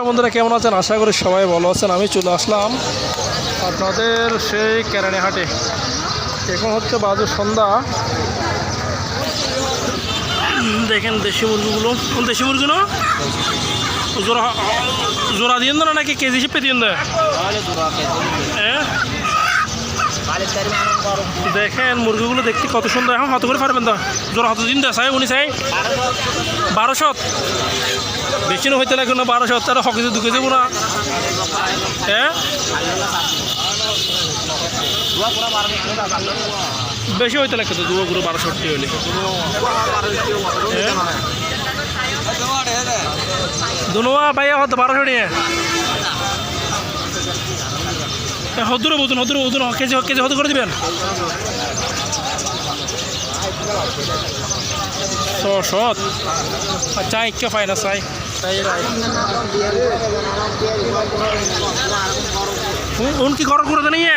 ভাই বন্ধুরা কেমন আছেন? আশা করি সবাই ভালো আছেন। আমি চলে আসলাম আপনাদের সেই কেরানি হাটে এখন হচ্ছে বাজে সন্ধ্যা। দেখেন দেশি মুরগিগুলো। দেশি মুরগি না? জোড়া জোড়া দিয়ে না নাকি কেজি হিসেবে দিয়ে দেয় হ্যাঁ? দেখেন মুরগিগুলো দেখতে কত সুন্দর। এখন হাতে করে পারবেন তো। জোড়া হাতে দিন দেয় চাই উনি চাই বারোশো বেশি না হইতে লাগে না, বারোশো তারা হকিতে ঢুকে যাব না হ্যাঁ? বেশি হইতে লাগে তো দুটো গুলো বারোশো হইলে। হ্যাঁ? দুনুয়া ভাইয়া হতো বারোশো নিয়ে। হদুরে বুঝুন হদুরে বুঝুন, কেজি কেজি হতে করে দিবেন। ছশো আচ্ছা ইকে পাই না চাই? উন কি ঘর করে দেন ইয়ে?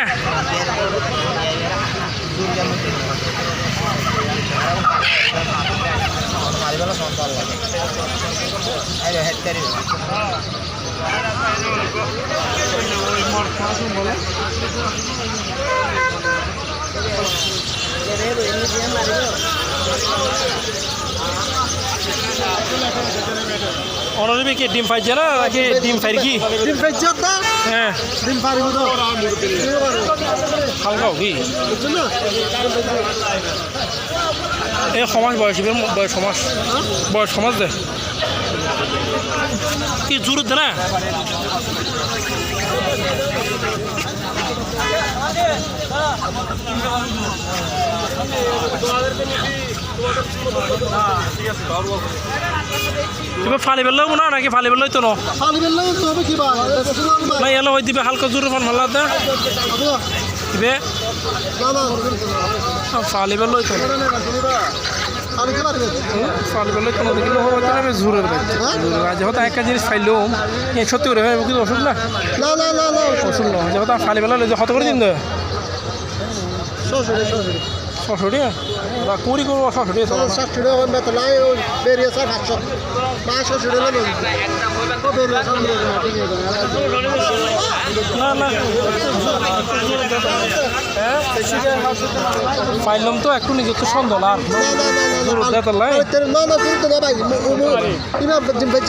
অনলিপি কি ডিম পাইছে না নাকি ডিম পাই কি? ডিম তা। হ্যাঁ। ডিম পারিব তো। হালকা কি? এই সমাজ বয়স বয়স সমাজ। বয়স সমাজ দে। কি জোর দে না? এবার ফালি বেললেও না নাকি ফালি বেললেই তো ন? খালি বেল লাগে তো হবে কি বা না এলো হয়ে দিবে হালকা জোরে ফান ভালো দে। দিবে ফালি বেললেই তো ফালি বেললেই তো দেখি হয়তো আমি জোরের বাইক আজ একটা জিনিস ফাইলাম সত্যি করে হয় কিন্তু ওষুধ না। না না না না ওষুধ যেহেতু ফালি লইছে হত করে দিন তো ছশো বা কুড়ি করব ছশো টাকা তো নাই ওই বেরিয়ে স্যার সসুরে না স্যার না না। পাইলাম তো একটু নিজের তো সন্দেহ আর না না না না ভাই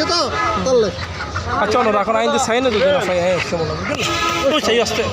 তো আচ্ছা রাখুন আইন চাই না যদি না পাই হ্যাঁ বুঝলেন ওই চাই আসতে